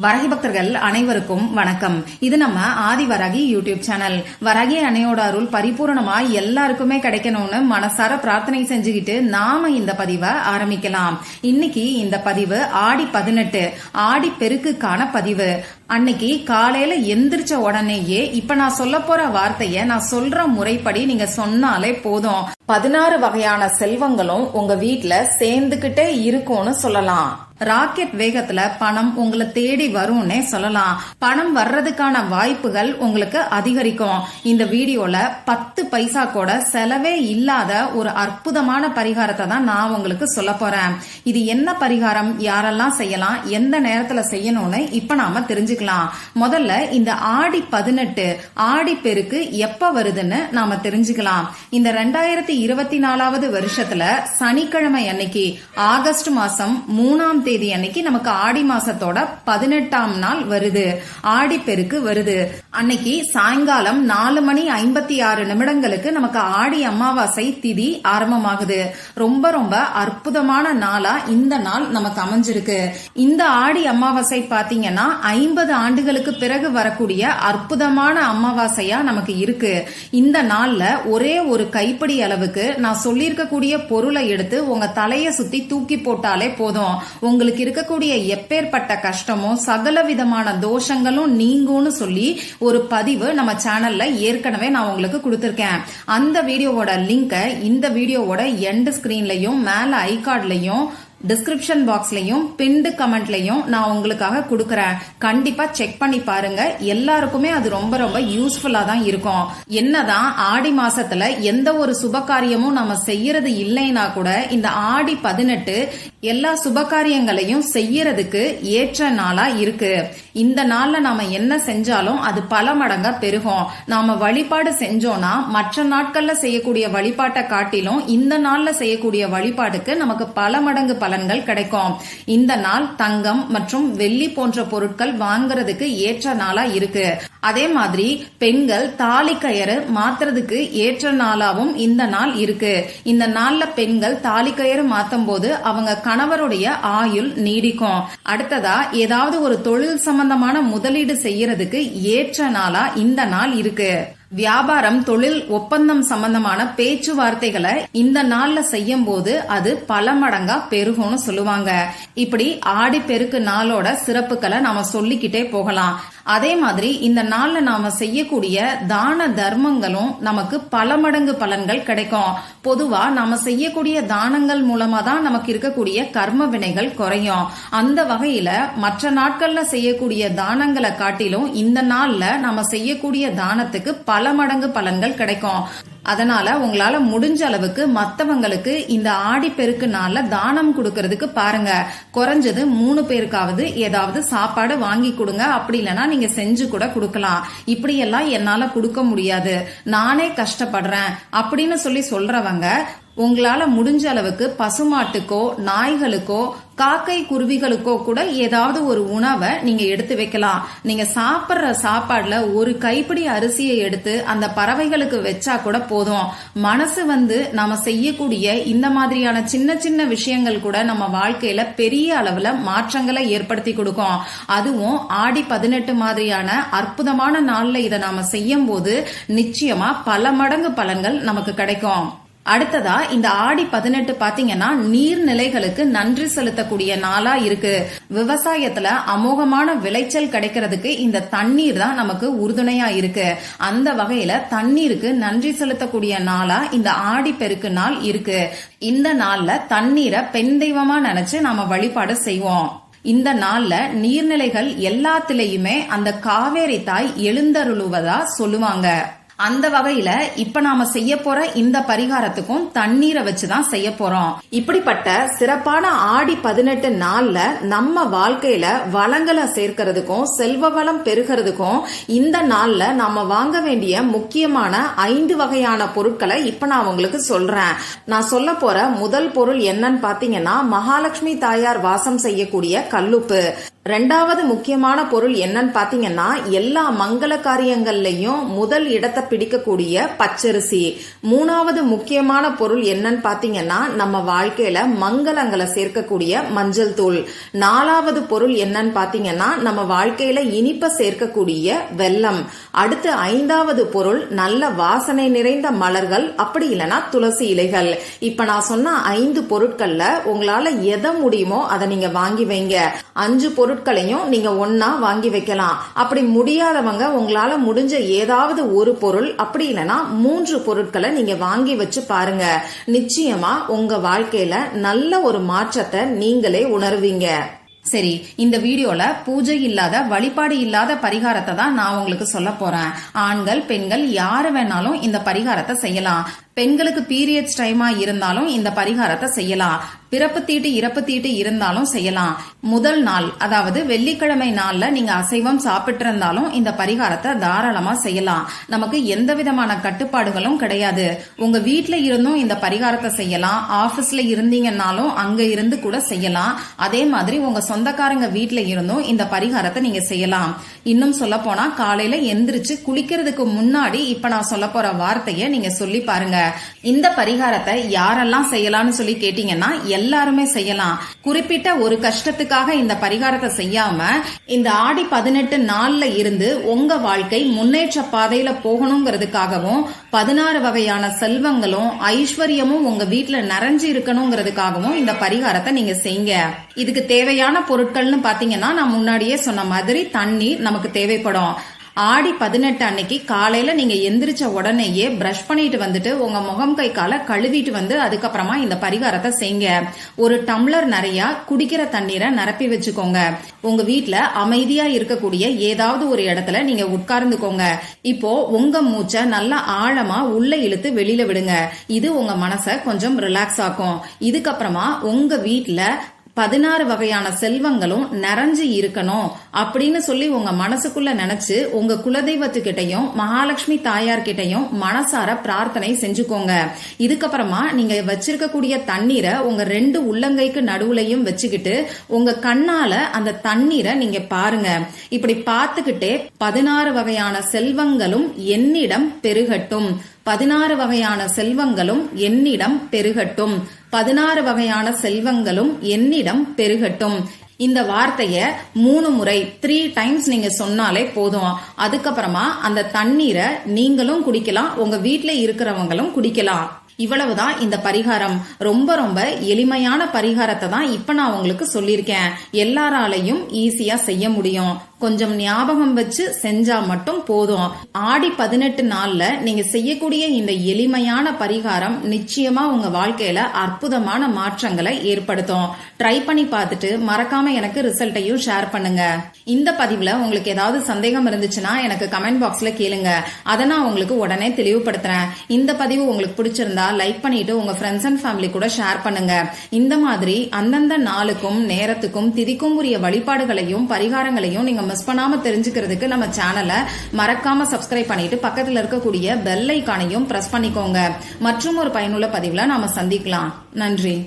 வரகி பக்தர்கள் அனைவருக்கும் வணக்கம். இது நம்ம ஆதி வரகி யூடியூப் சேனல். வரகி அணையோட அருள் பரிபூர்ணமா எல்லாருக்குமே கிடைக்கணும்னு மனசார பிரார்த்தனை செஞ்சுக்கிட்டு நாம இந்த பதிவை ஆரம்பிக்கலாம். இன்னைக்கு இந்த பதிவு ஆடி பதினெட்டு ஆடி பெருக்குக்கான பதிவு. அன்னைக்கு காலையில எந்திரிச்ச உடனேயே இப்ப நான் சொல்ல போற வார்த்தைய நான் சொல்ற முறைப்படி நீங்க சொன்னாலே போதும். பதினாறு வகையான செல்வங்களும் உங்க வீட்டுல சேர்ந்துகிட்டே இருக்கும்னு சொல்லலாம். ராக்கெட் வேகத்துல பணம் உங்களை தேடி வரும்னே சொல்லலாம். பணம் வர்றதுக்கான வாய்ப்புகள் உங்களுக்கு அதிகரிக்கும். இந்த வீடியோல பத்து பைசா கூட செலவே இல்லாத ஒரு அற்புதமான பரிகாரத்தை தான் நான் உங்களுக்கு சொல்ல போறேன். இது என்ன பரிகாரம்? யாரெல்லாம் செய்யலாம்? எந்த நேரத்துல செய்யணும்னு இப்ப நாம தெரிஞ்சுக்கலாம். முதல்ல இந்த ஆடி பதினெட்டு ஆடி பெருக்கு எப்ப வருதுன்னு நாம தெரிஞ்சுக்கலாம். இந்த ரெண்டாயிரத்தி இருபத்தி நாலாவது வருஷத்துல சனிக்கிழமை அன்னைக்கு ஆகஸ்ட் மாசம் மூணாம் தேதி அன்னைக்கு நமக்கு ஆடி மாசத்தோட பதினெட்டாம் நாள் வருது. ஆடி பெருக்கு வருது. அன்னைக்கு சாயங்காலம் நாலு மணி ஐம்பத்தி ஆறு நிமிடங்களுக்கு நமக்கு ஆடி அமாவாசை திதி ஆரம்பமாகுது. ரொம்ப ரொம்ப அற்புதமான நாளா இந்த நாள் நமக்கு அமைஞ்சிருக்கு. இந்த ஆடி அமாவாசை பாத்தீங்கன்னா ஐம்பது ஆண்டுகளுக்கு பிறகு வரக்கூடிய அற்புதமான அமாவாசையா நமக்கு இருக்கு. இந்த நாள்ல ஒரே ஒரு கைப்பிடி அளவுக்கு நான் சொல்லியிருக்கக்கூடிய பொருளை எடுத்து உங்க தலையை சுத்தி தூக்கி போட்டாலே போதும். உங்களுக்கு இருக்கக்கூடிய எப்பேற்பட்ட கஷ்டமும் சகல விதமான தோஷங்களும் நீங்கும்னு சொல்லி ஒரு பதிவு நம்ம சேனல்ல ஏற்கனவே நான் உங்களுக்கு கொடுத்துருக்கேன். அந்த வீடியோவோட லிங்கை இந்த வீடியோவோட எண்ட் ஸ்கிரீன்லயும் மேல ஐ டிஸ்கிரிப்ஷன் பாக்ஸ்லயும் பின்டு கமெண்ட்லயும் நான் உங்களுக்காக கொடுக்கறேன். கண்டிப்பா செக் பண்ணி பாருங்க. எல்லாருக்குமே அது ரொம்ப ரொம்ப யூஸ்ஃபுல்லா தான் இருக்கும். என்னதான் ஆடி மாசத்துல எந்த ஒரு சுப காரியமும் நம்ம செய்யறது இல்லைன்னா கூட இந்த ஆடி பதினெட்டு எல்லா சுப காரியங்களையும் செய்யறதுக்கு ஏற்ற நாளா இருக்கு. இந்த நாள்ல நாம என்ன செஞ்சாலும் அது பல மடங்கா பெருகும். நாம வழிபாடு செஞ்சோம்னா மற்ற நாட்கள்ல செய்யக்கூடிய வழிபாட்டை காட்டிலும் இந்த நாள்ல செய்யக்கூடிய வழிபாடுக்கு நமக்கு பல மடங்கு பலன்கள் கிடைக்கும். இந்த நாள் தங்கம் மற்றும் வெள்ளி போன்ற பொருட்கள் வாங்குறதுக்கு ஏற்ற நாளா இருக்கு. அதே மாதிரி பெண்கள் தாலி கயிறு மாத்துறதுக்கு ஏற்ற நாளாவும் இந்த நாள் இருக்கு. இந்த நாள்ல பெண்கள் தாலி கயிறு மாத்தும் போது அவங்க கணவருடைய ஆயுள் நீடிக்கும். அடுத்ததா ஏதாவது ஒரு தொழில் சம்பந்தமான முதலீடு செய்யறதுக்கு ஏற்ற நாளா இந்த நாள் இருக்கு. வியாபாரம் தொழில் ஒப்பந்தம் சம்பந்தமான பேச்சுவார்த்தைகளை இந்த நாள்ல செய்யும் போது அது பல மடங்கா பெருகும்னு சொல்லுவாங்க. இப்படி ஆடி பெருக்கு நாளோட சிறப்புகளை நாம சொல்லிக்கிட்டே போகலாம். அதே மாதிரி இந்த நாள்ல நாம செய்யக்கூடிய தான தர்மங்களும் நமக்கு பல மடங்கு பலன்கள் கிடைக்கும். பொதுவா நாம செய்யக்கூடிய தானங்கள் மூலமா தான் நமக்கு இருக்கக்கூடிய கர்ம வினைகள் குறையும். அந்த வகையில மற்ற நாட்கள்ல செய்யக்கூடிய தானங்களை காட்டிலும் இந்த நாள்ல நாம செய்யக்கூடிய தானத்துக்கு பல மடங்கு பலன்கள் கிடைக்கும். அதனால உங்களால முடிஞ்ச அளவுக்கு மத்தவங்களுக்கு இந்த ஆடி பெருக்கு நாள்ல தானம் கொடுக்கறதுக்கு பாருங்க. குறைஞ்சது மூணு பேருக்காவது ஏதாவது சாப்பாடு வாங்கி கொடுங்க. அப்படி இல்லைன்னா நீங்க செஞ்சு கூட கொடுக்கலாம். இப்படி எல்லாம் என்னால கொடுக்க முடியாது. நானே கஷ்டப்படுறேன். அப்படின்னு சொல்லி சொல்றவங்க உங்களால முடிஞ்ச அளவுக்கு பசுமாட்டுக்கோ நாய்களுக்கோ காக்கை குருவிகளுக்கோ கூட ஏதாவது ஒரு உணவை நீங்க எடுத்து வைக்கலாம். நீங்க சாப்பிட்ற சாப்பாடுல ஒரு கைப்பிடி அரிசியை எடுத்து அந்த பறவைகளுக்கு வச்சா கூட போதும். மனசு வந்து நாம செய்யக்கூடிய இந்த மாதிரியான சின்ன சின்ன விஷயங்கள் கூட நம்ம வாழ்க்கையில பெரிய அளவுல மாற்றங்களை ஏற்படுத்தி கொடுக்கும். அதுவும் ஆடி பதினெட்டு மாதிரியான அற்புதமான நாள்ல இதை நாம செய்யும் போது நிச்சயமா பல மடங்கு பலன்கள் நமக்கு கிடைக்கும். அடுத்ததா இந்த ஆடி பதினெட்டு பாத்தீங்கன்னா நீர்நிலைகளுக்கு நன்றி செலுத்தக்கூடிய நாளா இருக்கு. விவசாயத்துல அமோகமான விளைச்சல் கிடைக்கிறதுக்கு இந்த தண்ணீர் தான் நமக்கு உறுதுணையா இருக்கு. அந்த வகையில தண்ணீருக்கு நன்றி செலுத்தக்கூடிய நாளா இந்த ஆடி பெருக்கு நாள் இருக்கு. இந்த நாள்ல தண்ணீரை பெண் தெய்வமா நினைச்சு நாம வழிபாடு செய்வோம். இந்த நாள்ல நீர்நிலைகள் எல்லாத்திலையுமே அந்த காவேரி தாய் எழுந்தருளுவதா சொல்லுவாங்க. அந்த வகையில இப்ப நாம செய்ய போற இந்த பரிகாரத்துக்கும் தண்ணீரை வச்சுதான் செய்ய போறோம். இப்படிப்பட்ட சிறப்பான ஆடி பதினெட்டு நாள்ல நம்ம வாழ்க்கையில வளங்களை சேர்க்கறதுக்கும் செல்வ வளம் பெருகிறதுக்கும் இந்த நாள்ல நாம வாங்க வேண்டிய முக்கியமான ஐந்து வகையான பொருட்களை இப்ப நான் உங்களுக்கு சொல்றேன். நான் சொல்ல போற முதல் பொருள் என்னன்னு பாத்தீங்கன்னா மகாலட்சுமி தாயார் வாசம் செய்யக்கூடிய கல்லுப்பு. ரெண்டாவது முக்கியமான பொருள் என்னன்னு பாத்தீங்கன்னா எல்லா மங்கள காரியங்கள்லயும் முதல் இடத்தை பிடிக்கக்கூடிய பச்சரிசி. மூணாவது முக்கியமான பொருள் என்னன்னு பாத்தீங்கன்னா நம்ம வாழ்க்கையில மங்களங்களை சேர்க்கக்கூடிய மஞ்சள் தூள். நாலாவது பொருள் என்னன்னு பாத்தீங்கன்னா நம்ம வாழ்க்கையில இனிப்ப சேர்க்கக்கூடிய வெல்லம். அடுத்து ஐந்தாவது பொருள் நல்ல வாசனை நிறைந்த மலர்கள் அப்படி இல்லைன்னா துளசி இலைகள். இப்ப நான் சொன்ன ஐந்து பொருட்கள்ல உங்களால எதை முடியுமோ அதை நீங்க வாங்கி வைங்க. அஞ்சு பொருட்களையும் நீங்க ஒன்னா வாங்கி வைக்கலாம். அப்படி முடியாதவங்க உங்களால முடிஞ்ச ஏதாவது ஒரு பொருள் பொருள் அப்படி இல்லைன்னா மூன்று பொருட்களை நீங்க வாங்கி வச்சு பாருங்க. நிச்சயமா உங்க வாழ்க்கையில நல்ல ஒரு மாற்றத்தை நீங்களே உணர்வீங்க. சரி இந்த வீடியோல பூஜை இல்லாத வழிபாடு இல்லாத பரிகாரத்தை தான் நான் உங்களுக்கு சொல்ல போறேன். ஆண்கள் பெண்கள் யாரு வேணாலும் இந்த பரிகாரத்தை செய்யலாம். பெண்களுக்கு பீரியட்ஸ் டைமா இருந்தாலும் இந்த பரிகாரத்தை செய்யலாம். பிறப்பு தீட்டு இறப்பு தீட்டு இருந்தாலும் செய்யலாம். முதல் நாள் அதாவது வெள்ளிக்கிழமை நாள்ல நீங்க அசைவம் சாப்பிட்டு இருந்தாலும் இந்த பரிகாரத்தை தாராளமா செய்யலாம். நமக்கு எந்த விதமான கட்டுப்பாடுகளும் கிடையாது. உங்க வீட்டுல இருந்தும் இந்த பரிகாரத்தை செய்யலாம். ஆபீஸ்ல இருந்தீங்கன்னாலும் அங்க இருந்து கூட செய்யலாம். அதே மாதிரி உங்க சொந்தக்காரங்க வீட்டுல இருந்தும் இந்த பரிகாரத்தை நீங்க செய்யலாம். இன்னும் சொல்ல போனா காலையில எந்திரிச்சு குளிக்கிறதுக்கு முன்னாடி இப்ப நான் சொல்ல போற வார்த்தையை நீங்க சொல்லி பாருங்க. இந்த பரிகாரத்தை யாரெல்லாம் செய்யலாம்னு சொல்லி கேட்டீங்கன்னா எல்லாருமே செய்யலாம். குறிப்பிட்ட ஒரு கஷ்டத்துக்காக இந்த பரிகாரத்தை செய்யாம இந்த ஆடி பதினெட்டு நாள்ல இருந்து உங்க வாழ்க்கை முன்னேற்ற பாதையில போகணுங்கிறதுக்காகவும் பதினாறு வகையான செல்வங்களும் ஐஸ்வர்யமும் உங்க வீட்டுல நிறைஞ்சு இருக்கணுங்கிறதுக்காகவும் இந்த பரிகாரத்தை நீங்க செய்யுங்க. இதுக்கு தேவையான பொருட்கள்னு பாத்தீங்கன்னா நான் முன்னாடியே சொன்ன மாதிரி தண்ணீர் நமக்கு தேவைப்படும். ஆடி பதினெட்டு அன்னைக்கு காலையில நீங்க எந்திரிச்ச உடனேயே பிரஷ் பண்ணிட்டு வந்துட்டு உங்க முகம் கை காலை கழுவிட்டு வந்து அதுக்கப்புறமா இந்த பரிகாரத்தை செய்ங்க ஒரு டம்ளர் நிறைய குடிக்கிற தண்ணீரை நிரப்பி வச்சுக்கோங்க. உங்க வீட்டில் அமைதியா இருக்கக்கூடிய ஏதாவது ஒரு இடத்துல நீங்க உட்கார்ந்துக்கோங்க. இப்போ உங்க மூச்சை நல்லா ஆழமா உள்ள இழுத்து வெளியில விடுங்க. இது உங்க மனசை கொஞ்சம் ரிலாக்ஸ் ஆக்கும். இதுக்கப்புறமா உங்க வீட்டில் பதினாறு வகையான செல்வங்களும் நிறைஞ்சு இருக்கணும் அப்படின்னு சொல்லி உங்க மனசுக்குள்ள நினைச்சு உங்க குலதெய்வத்துக்கிட்டையும் மகாலட்சுமி தாயார்கிட்டையும் மனசார பிரார்த்தனை செஞ்சுக்கோங்க. இதுக்கப்புறமா நீங்க வச்சிருக்கக்கூடிய தண்ணீரை உங்க ரெண்டு உள்ளங்கைக்கு நடுவுலையும் வச்சுக்கிட்டு உங்க கண்ணால அந்த தண்ணீரை நீங்க பாருங்க. இப்படி பார்த்துக்கிட்டே பதினாறு வகையான செல்வங்களும் என்னிடம் பெருகட்டும். பதினாறு வகையான செல்வங்களும் என்னிடம் பெருகட்டும். பதினாறு வகையான செல்வங்களும் என்னிடம் பெருகட்டும். இந்த வார்த்தைய மூணு முறை த்ரீ டைம்ஸ் நீங்க சொன்னாலே போதும். அதுக்கப்புறமா அந்த தண்ணீரை நீங்களும் குடிக்கலாம் உங்க வீட்டுல இருக்கிறவங்களும் குடிக்கலாம். இவ்வளவுதான் இந்த பரிகாரம். ரொம்ப ரொம்ப எளிமையான பரிகாரத்தை தான் இப்ப நான் உங்களுக்கு சொல்லியிருக்கேன். எல்லாராலையும் ஈஸியா செய்ய முடியும். கொஞ்சம் ஞாபகம் வச்சு செஞ்சா மட்டும் போதும். ஆடி பதினெட்டு நாள்ல நீங்க செய்யக்கூடிய இந்த எளிமையான பரிகாரம் நிச்சயமா உங்க வாழ்க்கையில அற்புதமான மாற்றங்களை ஏற்படுத்தும். ட்ரை பண்ணி பார்த்துட்டு மறக்காம எனக்கு ரிசல்ட்டையும் ஷேர் பண்ணுங்க. இந்த பதிவுல உங்களுக்கு ஏதாவது சந்தேகம் இருந்துச்சுன்னா எனக்கு கமெண்ட் பாக்ஸ்ல கேளுங்க. அதை நான் உங்களுக்கு உடனே தெளிவுபடுத்துறேன். இந்த பதிவு உங்களுக்கு பிடிச்சிருந்தா லைக் பண்ணிட்டு உங்க ஃப்ரெண்ட்ஸ் அண்ட் ஃபேமிலி கூட ஷேர் பண்ணுங்க. இந்த மாதிரி அந்தந்த நாளுக்கும் நேரத்துக்கும் திதிக்கும் உரிய வழிபாடுகளையும் பரிகாரங்களையும் நீங்க மிஸ் பண்ணாம தெரிஞ்சுக்கிறதுக்கு நம்ம சேனலை மறக்காம சப்ஸ்கிரைப் பண்ணிட்டு பக்கத்துல இருக்கக்கூடிய பெல் ஐக்கானையும் பிரஸ் பண்ணிக்கோங்க. மற்றும் ஒரு பயனுள்ள பதிவுல நாம சந்திக்கலாம். நன்றி.